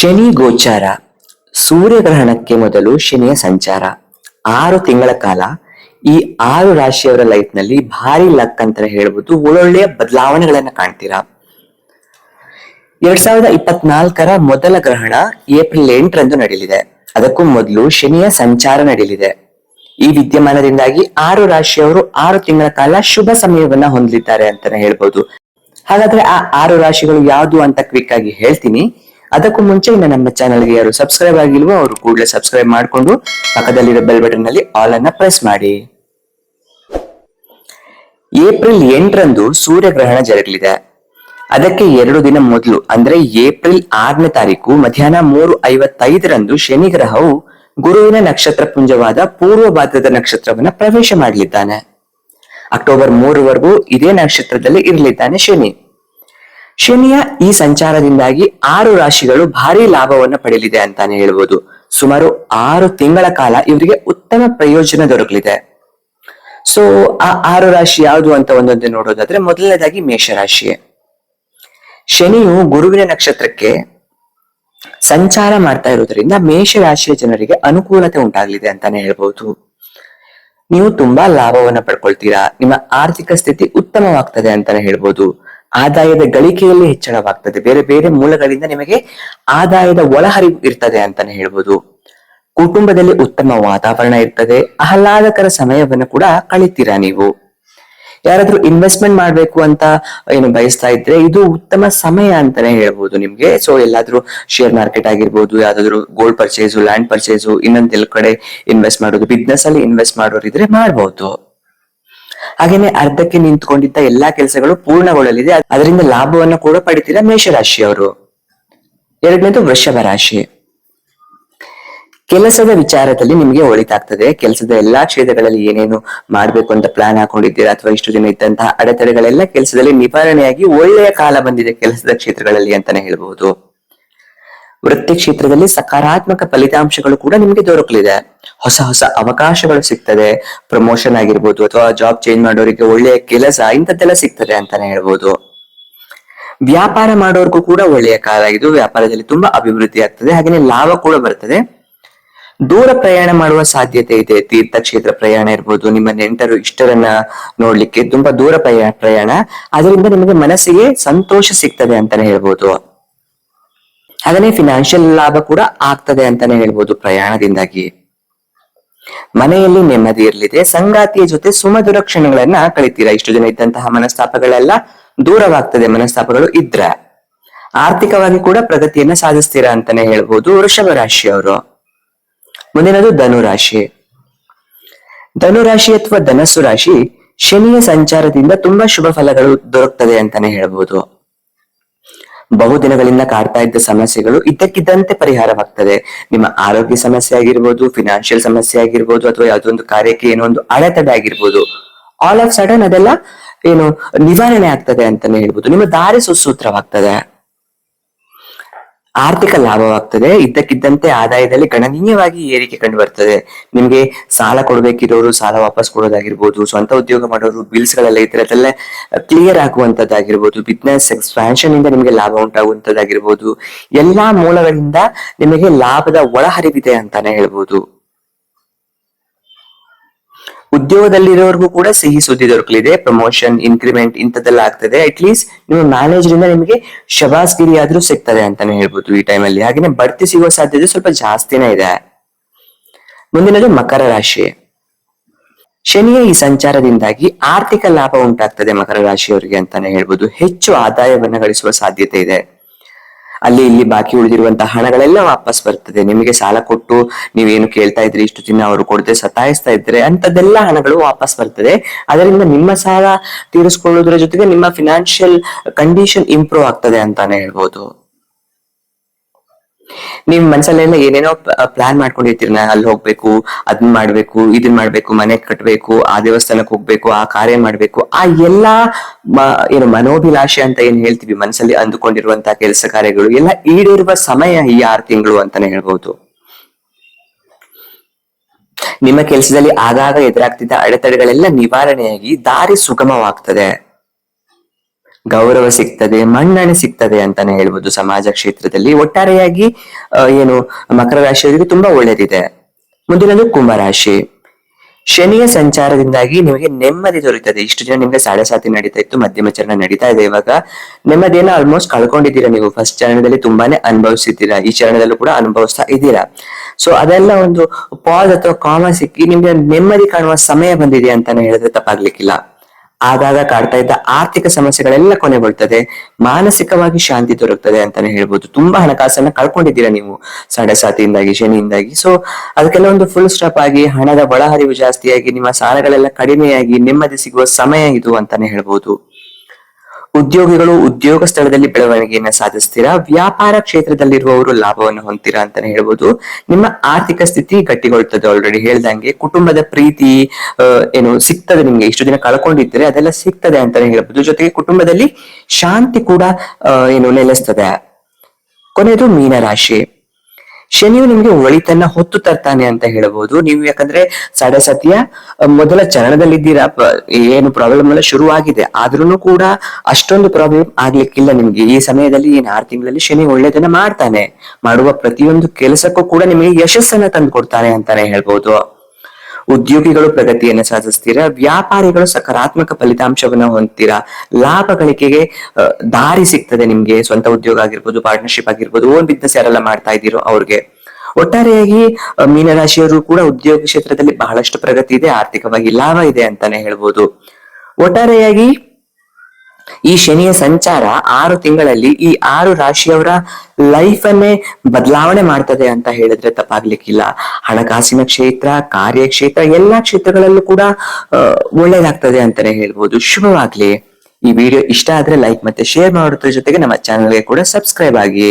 ಶನಿ ಗೋಚಾರ ಸೂರ್ಯಗ್ರಹಣಕ್ಕೆ ಮೊದಲು ಶನಿಯ ಸಂಚಾರ. ಆರು ತಿಂಗಳ ಕಾಲ ಈ ಆರು ರಾಶಿಯವರ ಲೈಫ್ನಲ್ಲಿ ಭಾರಿ ಲಕ್ ಅಂತ ಹೇಳ್ಬೋದು. ಒಳ್ಳೊಳ್ಳೆಯ ಬದಲಾವಣೆಗಳನ್ನ ಕಾಣ್ತೀರಾ? ಎರಡ್ ಸಾವಿರದ ಇಪ್ಪತ್ನಾಲ್ಕರ ಮೊದಲ ಗ್ರಹಣ ಏಪ್ರಿಲ್ ಎಂಟರಂದು ನಡೆಯಲಿದೆ ಅದಕ್ಕೂ ಮೊದಲು ಶನಿಯ ಸಂಚಾರ ನಡೆಯಲಿದೆ ಈ ವಿದ್ಯಮಾನದಿಂದಾಗಿ ಆರು ರಾಶಿಯವರು ಆರು ತಿಂಗಳ ಕಾಲ ಶುಭ ಸಮಯವನ್ನ ಹೊಂದಲಿದ್ದಾರೆ ಅಂತಾನೆ ಹೇಳ್ಬೋದು. ಹಾಗಾದ್ರೆ ಆ ಆರು ರಾಶಿಗಳು ಯಾವುದು ಅಂತ ಕ್ವಿಕ್ ಆಗಿ ಹೇಳ್ತೀನಿ. ಅದಕ್ಕೂ ಮುಂಚೆ ಇನ್ನು ನಮ್ಮ ಚಾನಲ್ಗೆ ಯಾರು ಸಬ್ಸ್ಕ್ರೈಬ್ ಆಗಿಲ್ವೋ ಅವರು ಕೂಡಲೇ ಸಬ್ಸ್ಕ್ರೈಬ್ ಮಾಡಿಕೊಂಡು ಪಕ್ಕದಲ್ಲಿರೋ ಬೆಲ್ ಬಟನ್ನಲ್ಲಿ ಆಲ್ ಅನ್ನ ಪ್ರೆಸ್ ಮಾಡಿ. ಏಪ್ರಿಲ್ ಎಂಟರಂದು ಸೂರ್ಯಗ್ರಹಣ ಜರುಗಲಿದೆ. ಅದಕ್ಕೆ ಎರಡು ದಿನ ಮೊದಲು, ಅಂದ್ರೆ ಏಪ್ರಿಲ್ ಆರನೇ ತಾರೀಕು ಮಧ್ಯಾಹ್ನ ಮೂರು ಐವತ್ತೈದರಂದು ಶನಿ ಗ್ರಹವು ಗುರುವಿನ ನಕ್ಷತ್ರ ಪುಂಜವಾದ ಪೂರ್ವ ಭಾದ್ರದ ನಕ್ಷತ್ರವನ್ನ ಪ್ರವೇಶ ಮಾಡಲಿದ್ದಾನೆ. ಅಕ್ಟೋಬರ್ ಮೂರವರೆಗೂ ಇದೇ ನಕ್ಷತ್ರದಲ್ಲಿ ಇರಲಿದ್ದಾನೆ ಶನಿ. ಶನಿಯ ಈ ಸಂಚಾರದಿಂದಾಗಿ ಆರು ರಾಶಿಗಳು ಭಾರಿ ಲಾಭವನ್ನು ಪಡೆಯಲಿದೆ ಅಂತಾನೆ ಹೇಳ್ಬೋದು. ಸುಮಾರು ಆರು ತಿಂಗಳ ಕಾಲ ಇವರಿಗೆ ಉತ್ತಮ ಪ್ರಯೋಜನ ದೊರಕಲಿದೆ. ಸೊ ಆ ಆರು ರಾಶಿ ಯಾವುದು ಅಂತ ಒಂದೊಂದು ನೋಡೋದಾದ್ರೆ ಮೊದಲನೇದಾಗಿ ಮೇಷರಾಶಿ. ಶನಿಯು ಗುರುವಿನ ನಕ್ಷತ್ರಕ್ಕೆ ಸಂಚಾರ ಮಾಡ್ತಾ ಇರೋದ್ರಿಂದ ಮೇಷರಾಶಿಯ ಜನರಿಗೆ ಅನುಕೂಲತೆ ಉಂಟಾಗಲಿದೆ ಅಂತಾನೆ ಹೇಳ್ಬಹುದು ನೀವು ತುಂಬಾ ಲಾಭವನ್ನ ಪಡ್ಕೊಳ್ತೀರಾ, ನಿಮ್ಮ ಆರ್ಥಿಕ ಸ್ಥಿತಿ ಉತ್ತಮವಾಗ್ತದೆ ಅಂತಾನೆ ಹೇಳ್ಬೋದು. ಆದಾಯದ ಗಳಿಕೆಯಲ್ಲಿ ಹೆಚ್ಚಳವಾಗ್ತದೆ. ಬೇರೆ ಬೇರೆ ಮೂಲಗಳಿಂದ ನಿಮಗೆ ಆದಾಯದ ಒಳಹರಿವು ಇರ್ತದೆ ಅಂತಾನೆ ಹೇಳ್ಬೋದು. ಕುಟುಂಬದಲ್ಲಿ ಉತ್ತಮ ವಾತಾವರಣ ಇರ್ತದೆ. ಆಹ್ಲಾದಕರ ಸಮಯವನ್ನು ಕೂಡ ಕಳಿತೀರಾ ನೀವು? ಯಾರಾದ್ರೂ ಇನ್ವೆಸ್ಟ್ಮೆಂಟ್ ಮಾಡ್ಬೇಕು ಅಂತ ಏನು ಬಯಸ್ತಾ ಇದ್ರೆ ಇದು ಉತ್ತಮ ಸಮಯ ಅಂತಾನೆ ಹೇಳ್ಬೋದು ನಿಮ್ಗೆ. ಸೊ ಎಲ್ಲಾದ್ರೂ ಶೇರ್ ಮಾರ್ಕೆಟ್ ಆಗಿರ್ಬೋದು, ಯಾವ್ದಾದ್ರು ಗೋಲ್ಡ್ ಪರ್ಚೇಸು ಲ್ಯಾಂಡ್ ಪರ್ಚೇಸು ಇನ್ನೊಂದ್ ಎಲ್ಲ ಕಡೆ ಇನ್ವೆಸ್ಟ್ ಮಾಡೋದು ಬಿಸ್ನೆಸ್ ಅಲ್ಲಿ ಇನ್ವೆಸ್ಟ್ ಮಾಡೋರಿದ್ರೆ ಮಾಡ್ಬೋದು. ಹಾಗೇನೆ ಅರ್ಧಕ್ಕೆ ನಿಂತ್ಕೊಂಡಿದ್ದ ಎಲ್ಲಾ ಕೆಲಸಗಳು ಪೂರ್ಣಗೊಳ್ಳಲಿದೆ. ಅದರಿಂದ ಲಾಭವನ್ನು ಕೂಡ ಪಡಿತೀರಾ ಮೇಷರಾಶಿಯವರು. ಎರಡನೇದು ವೃಷಭ ರಾಶಿ. ಕೆಲಸದ ವಿಚಾರದಲ್ಲಿ ನಿಮಗೆ ಒಳಿತಾಗ್ತದೆ. ಕೆಲಸದ ಎಲ್ಲಾ ಕ್ಷೇತ್ರಗಳಲ್ಲಿ ಏನೇನು ಮಾಡಬೇಕು ಅಂತ ಪ್ಲಾನ್ ಹಾಕೊಂಡಿದ್ದೀರಾ ಅಥವಾ ಇಷ್ಟು ದಿನ ಇದ್ದಂತಹ ಅಡೆತಡೆಗಳೆಲ್ಲ ಕೆಲಸದಲ್ಲಿ ನಿವಾರಣೆಯಾಗಿ ಒಳ್ಳೆಯ ಕಾಲ ಬಂದಿದೆ ಕೆಲಸದ ಕ್ಷೇತ್ರಗಳಲ್ಲಿ ಅಂತಾನೆ ಹೇಳ್ಬಹುದು ವೃತ್ತಿ ಕ್ಷೇತ್ರದಲ್ಲಿ ಸಕಾರಾತ್ಮಕ ಫಲಿತಾಂಶಗಳು ಕೂಡ ನಿಮಗೆ ದೊರಕಲಿದೆ. ಹೊಸ ಹೊಸ ಅವಕಾಶಗಳು ಸಿಗ್ತದೆ. ಪ್ರಮೋಷನ್ ಆಗಿರ್ಬೋದು ಅಥವಾ ಜಾಬ್ ಚೇಂಜ್ ಮಾಡೋರಿಗೆ ಒಳ್ಳೆಯ ಕೆಲಸ ಇಂಥದ್ದೆಲ್ಲ ಸಿಗ್ತದೆ ಅಂತಾನೆ ಹೇಳ್ಬೋದು. ವ್ಯಾಪಾರ ಮಾಡೋರ್ಗೂ ಕೂಡ ಒಳ್ಳೆಯ ಕಾಲ. ಇದು ವ್ಯಾಪಾರದಲ್ಲಿ ತುಂಬಾ ಅಭಿವೃದ್ಧಿ ಆಗ್ತದೆ. ಹಾಗೆಯೇ ಲಾಭ ಕೂಡ ಬರ್ತದೆ. ದೂರ ಪ್ರಯಾಣ ಮಾಡುವ ಸಾಧ್ಯತೆ ಇದೆ. ತೀರ್ಥಕ್ಷೇತ್ರ ಪ್ರಯಾಣ ಇರ್ಬೋದು. ನಿಮ್ಮ ನೆಂಟರು ಇಷ್ಟರನ್ನ ನೋಡ್ಲಿಕ್ಕೆ ತುಂಬಾ ದೂರ ಪ್ರಯಾ- ಪ್ರಯಾಣ. ಅದರಿಂದ ನಿಮಗೆ ಮನಸ್ಸಿಗೆ ಸಂತೋಷ ಸಿಗ್ತದೆ ಅಂತಾನೆ ಹೇಳ್ಬೋದು. ಹಾಗನೇ ಫಿನಾನ್ಷಿಯಲ್ ಲಾಭ ಕೂಡ ಆಗ್ತದೆ ಅಂತಾನೆ ಹೇಳ್ಬೋದು ಪ್ರಯಾಣದಿಂದಾಗಿ. ಮನೆಯಲ್ಲಿ ನೆಮ್ಮದಿ ಇರಲಿದೆ ಸಂಗಾತಿಯ ಜೊತೆ ಸುಮಧುರ ಕ್ಷಣಗಳನ್ನ ಕಳಿತೀರಾ? ಇಷ್ಟು ಜನ ಇದ್ದಂತಹ ಮನಸ್ತಾಪಗಳೆಲ್ಲ ದೂರವಾಗ್ತದೆ ಮನಸ್ತಾಪಗಳು ಇದ್ರ. ಆರ್ಥಿಕವಾಗಿ ಕೂಡ ಪ್ರಗತಿಯನ್ನ ಸಾಧಿಸ್ತೀರಾ ಅಂತಾನೆ ಹೇಳ್ಬೋದು ವೃಷಭ ರಾಶಿಯವರು ಮುಂದಿನದು ಧನುರಾಶಿ ಧನುರಾಶಿ ಅಥವಾ ಧನಸ್ಸು ರಾಶಿ ಶನಿಯ ಸಂಚಾರದಿಂದ ತುಂಬಾ ಶುಭ ಫಲಗಳು ದೊರಕ್ತದೆ ಅಂತಾನೆ ಹೇಳ್ಬೋದು. ಬಹುದಿನಗಳಿಂದ ಕಾಡ್ತಾ ಇದ್ದ ಸಮಸ್ಯೆಗಳು ಇದ್ದಕ್ಕಿದ್ದಂತೆ ಪರಿಹಾರವಾಗ್ತದೆ. ನಿಮ್ಮ ಆರೋಗ್ಯ ಸಮಸ್ಯೆ ಆಗಿರ್ಬೋದು ಫಿನಾನ್ಷಿಯಲ್ ಸಮಸ್ಯೆ ಆಗಿರ್ಬೋದು, ಅಥವಾ ಯಾವುದೊಂದು ಕಾರ್ಯಕ್ಕೆ ಏನೋ ಒಂದು ಅಡೆತಡೆ ಆಗಿರ್ಬೋದು. ಆಲ್ ಆಫ್ ಸಡನ್ ಅದೆಲ್ಲ ಏನು ನಿವಾರಣೆ ಆಗ್ತದೆ ಅಂತಾನೆ ಹೇಳ್ಬೋದು. ನಿಮ್ಮ ದಾರಿ ಸುಸೂತ್ರವಾಗ್ತದೆ. ಆರ್ಥಿಕ ಲಾಭವಾಗ್ತದೆ. ಇದ್ದಕ್ಕಿದ್ದಂತೆ ಆದಾಯದಲ್ಲಿ ಗಣನೀಯವಾಗಿ ಏರಿಕೆ ಕಂಡು ಬರ್ತದೆ ನಿಮ್ಗೆ ಸಾಲ ಕೊಡಬೇಕಿರೋರು ಸಾಲ ವಾಪಸ್ ಕೊಡೋದಾಗಿರ್ಬೋದು, ಸ್ವಂತ ಉದ್ಯೋಗ ಮಾಡೋರು ಬಿಲ್ಸ್ ಗಳೆಲ್ಲ ಅದೆಲ್ಲ ಕ್ಲಿಯರ್ ಆಗುವಂತದ್ದಾಗಿರ್ಬೋದು ಬಿಸ್ನೆಸ್ ಎಕ್ಸ್ಪ್ಯಾನ್ಷನ್ ಇಂದ ನಿಮಗೆ ಲಾಭ ಉಂಟಾಗುವಂತದ್ದಾಗಿರ್ಬೋದು ಎಲ್ಲಾ ಮೂಲಗಳಿಂದ ನಿಮಗೆ ಲಾಭದ ಒಳಹರಿವಿದೆ ಅಂತಾನೆ ಹೇಳ್ಬೋದು. ಉದ್ಯೋಗದಲ್ಲಿರೋರ್ಗೂ ಕೂಡ ಸಿಹಿ ಸುದ್ದಿ ದೊರಕಲಿದೆ. ಪ್ರಮೋಷನ್ ಇನ್ಕ್ರಿಮೆಂಟ್ ಇಂಥದ್ದೆಲ್ಲ ಆಗ್ತದೆ. ಅಟ್ಲೀಸ್ಟ್ ನಿಮ್ಮ ಮ್ಯಾನೇಜರ್ ಇಂದ ನಿಮಗೆ ಶಬಾಸ್ಗಿರಿ ಆದ್ರೂ ಸಿಗ್ತದೆ ಅಂತಾನೆ ಹೇಳ್ಬೋದು ಈ ಟೈಮಲ್ಲಿ ಹಾಗೆ ಬಡ್ತಿ ಸಿಗುವ ಸಾಧ್ಯತೆ ಸ್ವಲ್ಪ ಜಾಸ್ತಿನೇ ಇದೆ. ಮುಂದಿನದು ಮಕರ ರಾಶಿ. ಶನಿಯ ಈ ಸಂಚಾರದಿಂದಾಗಿ ಆರ್ಥಿಕ ಲಾಭ ಉಂಟಾಗ್ತದೆ ಮಕರ ರಾಶಿಯವರಿಗೆ ಅಂತಾನೆ ಹೇಳ್ಬೋದು. ಹೆಚ್ಚು ಆದಾಯವನ್ನು ಗಳಿಸುವ ಸಾಧ್ಯತೆ ಇದೆ. ಅಲ್ಲಿ ಇಲ್ಲಿ ಬಾಕಿ ಉಳಿದಿರುವಂತಹ ಹಣಗಳೆಲ್ಲ ವಾಪಸ್ ಬರ್ತದೆ. ನಿಮಗೆ ಸಾಲ ಕೊಟ್ಟು ನೀವೇನು ಕೇಳ್ತಾ ಇದ್ರಿ, ಇಷ್ಟು ದಿನ ಅವರು ಕೊಡದೆ ಸತಾಯಿಸ್ತಾ ಇದ್ರೆ ಅಂತದೆಲ್ಲ ಹಣಗಳು ವಾಪಸ್ ಬರ್ತದೆ. ಅದರಿಂದ ನಿಮ್ಮ ಸಾಲ ತೀರಿಸ್ಕೊಳ್ಳೋದ್ರ ಜೊತೆಗೆ ನಿಮ್ಮ ಫಿನಾನ್ಷಿಯಲ್ ಕಂಡೀಷನ್ ಇಂಪ್ರೂವ್ ಆಗ್ತದೆ ಅಂತಾನೆ ಹೇಳ್ಬೋದು. ನಿಮ್ ಮನ್ಸಲ್ಲೆಲ್ಲ ಏನೇನೋ ಪ್ಲಾನ್ ಮಾಡ್ಕೊಂಡಿರ್ತೀರಿ ನಾನು ಅಲ್ಲಿ ಹೋಗ್ಬೇಕು ಅದನ್ನ ಮಾಡ್ಬೇಕು, ಇದನ್ ಮಾಡ್ಬೇಕು, ಮನೆ ಕಟ್ಬೇಕು, ಆ ದೇವಸ್ಥಾನಕ್ಕೆ ಹೋಗ್ಬೇಕು, ಆ ಕಾರ್ಯ ಮಾಡ್ಬೇಕು, ಆ ಎಲ್ಲಾ ಏನು ಮನೋಭಿಲಾಷೆ ಅಂತ ಏನ್ ಹೇಳ್ತೀವಿ ಮನ್ಸಲ್ಲಿ ಅಂದುಕೊಂಡಿರುವಂತಹ ಕೆಲಸ ಕಾರ್ಯಗಳು ಎಲ್ಲ ಈಡೇರುವ ಸಮಯ ಈ ಆರು ತಿಂಗಳು ಅಂತಾನೆ ಹೇಳ್ಬಹುದು ನಿಮ್ಮ ಕೆಲಸದಲ್ಲಿ ಆಗಾಗ ಎದುರಾಗ್ತಿದ್ದ ಅಡೆತಡೆಗಳೆಲ್ಲ ನಿವಾರಣೆಯಾಗಿ ದಾರಿ ಸುಗಮವಾಗ್ತದೆ. ಗೌರವ ಸಿಗ್ತದೆ, ಮನ್ನಣೆ ಸಿಗ್ತದೆ ಅಂತಾನೆ ಹೇಳ್ಬೋದು. ಸಮಾಜ ಕ್ಷೇತ್ರದಲ್ಲಿ ಒಟ್ಟಾರೆಯಾಗಿ ಏನು ಮಕರ ರಾಶಿಯವರಿಗೆ ತುಂಬಾ ಒಳ್ಳೇದಿದೆ. ಮುಂದಿನದು ಕುಂಭರಾಶಿ ಶನಿಯ ಸಂಚಾರದಿಂದಾಗಿ ನಿಮಗೆ ನೆಮ್ಮದಿ ದೊರೆಯುತ್ತದೆ ಇಷ್ಟು ಜನ ನಿಮ್ಗೆ ಸಾಡೆ ಸಾತಿ ನಡೀತಾ ಇತ್ತು, ಮಧ್ಯಮ ಚರಣ ನಡೀತಾ ಇದೆ ಇವಾಗ. ನೆಮ್ಮದಿಯನ್ನ ಆಲ್ಮೋಸ್ಟ್ ಕಳ್ಕೊಂಡಿದ್ದೀರಾ ನೀವು. ಫಸ್ಟ್ ಚರಣದಲ್ಲಿ ತುಂಬಾನೇ ಅನುಭವಿಸಿದ್ದೀರಾ. ಈ ಚರಣದಲ್ಲೂ ಕೂಡ ಅನುಭವಿಸ್ತಾ ಇದ್ದೀರಾ. ಸೊ ಅದೆಲ್ಲ ಒಂದು ಪಾಸ್ ಅಥವಾ ಕಾಮ ಸಿಕ್ಕಿ ನಿಮ್ಗೆ ನೆಮ್ಮದಿ ಕಾಣುವ ಸಮಯ ಬಂದಿದೆ ಅಂತಾನೆ ಹೇಳಿದ್ರೆ ತಪ್ಪಾಗ್ಲಿಕ್ಕಿಲ್ಲ. ಆಗಾಗ ಕಾಡ್ತಾ ಇದ್ದ ಆರ್ಥಿಕ ಸಮಸ್ಯೆಗಳೆಲ್ಲ ಕೊನೆಗೊಳ್ತದೆ ಮಾನಸಿಕವಾಗಿ ಶಾಂತಿ ದೊರಕ್ತದೆ ಅಂತಾನೆ ಹೇಳ್ಬೋದು. ತುಂಬಾ ಹಣಕಾಸನ್ನ ಕಳ್ಕೊಂಡಿದ್ದೀರಾ ನೀವು ಸಡೆಸಾತಿಯಿಂದಾಗಿ, ಶನಿಯಿಂದಾಗಿ. ಸೊ ಅದಕ್ಕೆಲ್ಲ ಒಂದು ಫುಲ್ ಸ್ಟಾಪ್ ಆಗಿ ಹಣದ ಒಳಹರಿವು ಜಾಸ್ತಿಯಾಗಿ, ನಿಮ್ಮ ಸಾಲಗಳೆಲ್ಲ ಕಡಿಮೆಯಾಗಿ, ನೆಮ್ಮದಿ ಸಿಗುವ ಸಮಯ ಇದು ಅಂತಾನೆ ಹೇಳ್ಬೋದು. ಉದ್ಯೋಗಿಗಳು ಉದ್ಯೋಗ ಸ್ಥಳದಲ್ಲಿ ಬೆಳವಣಿಗೆಯನ್ನ ಸಾಧಿಸ್ತೀರಾ, ವ್ಯಾಪಾರ ಕ್ಷೇತ್ರದಲ್ಲಿರುವವರು ಲಾಭವನ್ನು ಹೊಂದ್ತೀರಾ ಅಂತಾನೆ ಹೇಳ್ಬೋದು. ನಿಮ್ಮ ಆರ್ಥಿಕ ಸ್ಥಿತಿ ಗಟ್ಟಿಗೊಳ್ತದೆ ಆಲ್ರೆಡಿ ಹೇಳ್ದಂಗೆ. ಕುಟುಂಬದ ಪ್ರೀತಿ ಏನು ಸಿಗ್ತದೆ ನಿಮ್ಗೆ? ಇಷ್ಟು ದಿನ ಕಳ್ಕೊಂಡಿದ್ರೆ ಅದೆಲ್ಲ ಸಿಗ್ತದೆ ಅಂತಾನೆ ಹೇಳ್ಬೋದು. ಜೊತೆಗೆ ಕುಟುಂಬದಲ್ಲಿ ಶಾಂತಿ ಕೂಡ ಏನು ನೆಲೆಸ್ತದೆ. ಕೊನೆಯದು ಮೀನರಾಶಿ. ಶನಿಯು ನಿಮ್ಗೆ ಒಳಿತನ್ನ ಹೊತ್ತು ತರ್ತಾನೆ ಅಂತ ಹೇಳಬಹುದು ನೀವು ಯಾಕಂದ್ರೆ ಸಡಸತಿಯ ಸತಿಯ, ಮೊದಲ ಚರಣದಲ್ಲಿದ್ದೀರಾ ಏನು ಪ್ರಾಬ್ಲಮ್ ಎಲ್ಲ ಶುರುವಾಗಿದೆ. ಆದ್ರೂ ಕೂಡ ಅಷ್ಟೊಂದು ಪ್ರಾಬ್ಲಮ್ ಆಗ್ಲಿಕ್ಕಿಲ್ಲ ನಿಮ್ಗೆ. ಈ ಸಮಯದಲ್ಲಿ ಏನ್ ಆರು ತಿಂಗಳಲ್ಲಿ ಶನಿ ಒಳ್ಳೇದನ್ನ ಮಾಡ್ತಾನೆ. ಮಾಡುವ ಪ್ರತಿಯೊಂದು ಕೆಲಸಕ್ಕೂ ಕೂಡ ನಿಮಗೆ ಯಶಸ್ಸನ್ನ ತಂದು ಕೊಡ್ತಾನೆ ಅಂತಾನೆ ಹೇಳ್ಬೋದು. ಉದ್ಯೋಗಿಗಳು ಪ್ರಗತಿಯನ್ನು ಸಾಧಿಸ್ತೀರಾ? ವ್ಯಾಪಾರಿಗಳು ಸಕಾರಾತ್ಮಕ ಫಲಿತಾಂಶವನ್ನ ಹೊಂದ್ತೀರಾ? ಲಾಭ ಗಳಿಕೆಗೆ ದಾರಿ ಸಿಗ್ತದೆ ನಿಮ್ಗೆ, ಸ್ವಂತ ಉದ್ಯೋಗ ಆಗಿರ್ಬೋದು ಪಾರ್ಟ್ನರ್ಶಿಪ್ ಆಗಿರ್ಬೋದು ಓನ್ ಬಿಸ್ನೆಸ್ ಯಾರೆಲ್ಲ ಮಾಡ್ತಾ ಇದ್ದೀರೋ ಅವ್ರಿಗೆ. ಒಟ್ಟಾರೆಯಾಗಿ ಮೀನರಾಶಿಯವರು ಕೂಡ ಉದ್ಯೋಗ ಕ್ಷೇತ್ರದಲ್ಲಿ ಬಹಳಷ್ಟು ಪ್ರಗತಿ ಇದೆ, ಆರ್ಥಿಕವಾಗಿ ಲಾಭ ಇದೆ ಅಂತಾನೆ ಹೇಳ್ಬೋದು. ಒಟ್ಟಾರೆಯಾಗಿ ಈ ಶನಿಯ ಸಂಚಾರ ಆರು ತಿಂಗಳಲ್ಲಿ ಈ ಆರು ರಾಶಿಯವರ ಲೈಫ್ ಅನ್ನೇ ಬದಲಾವಣೆ ಮಾಡ್ತದೆ ಅಂತ ಹೇಳಿದ್ರೆ ತಪ್ಪಾಗ್ಲಿಕ್ಕಿಲ್ಲ. ಹಣಕಾಸಿನ ಕ್ಷೇತ್ರ, ಕಾರ್ಯಕ್ಷೇತ್ರ, ಎಲ್ಲಾ ಕ್ಷೇತ್ರಗಳಲ್ಲೂ ಕೂಡ ಒಳ್ಳೇದಾಗ್ತದೆ ಅಂತಾನೆ ಹೇಳ್ಬೋದು. ಶುಭವಾಗ್ಲಿ. ಈ ವಿಡಿಯೋ ಇಷ್ಟ ಆದ್ರೆ ಲೈಕ್ ಮತ್ತೆ ಶೇರ್ ಮಾಡೋದ್ರ ಜೊತೆಗೆ ನಮ್ಮ ಚಾನಲ್ಗೆ ಕೂಡ ಸಬ್ಸ್ಕ್ರೈಬ್ ಆಗಿ.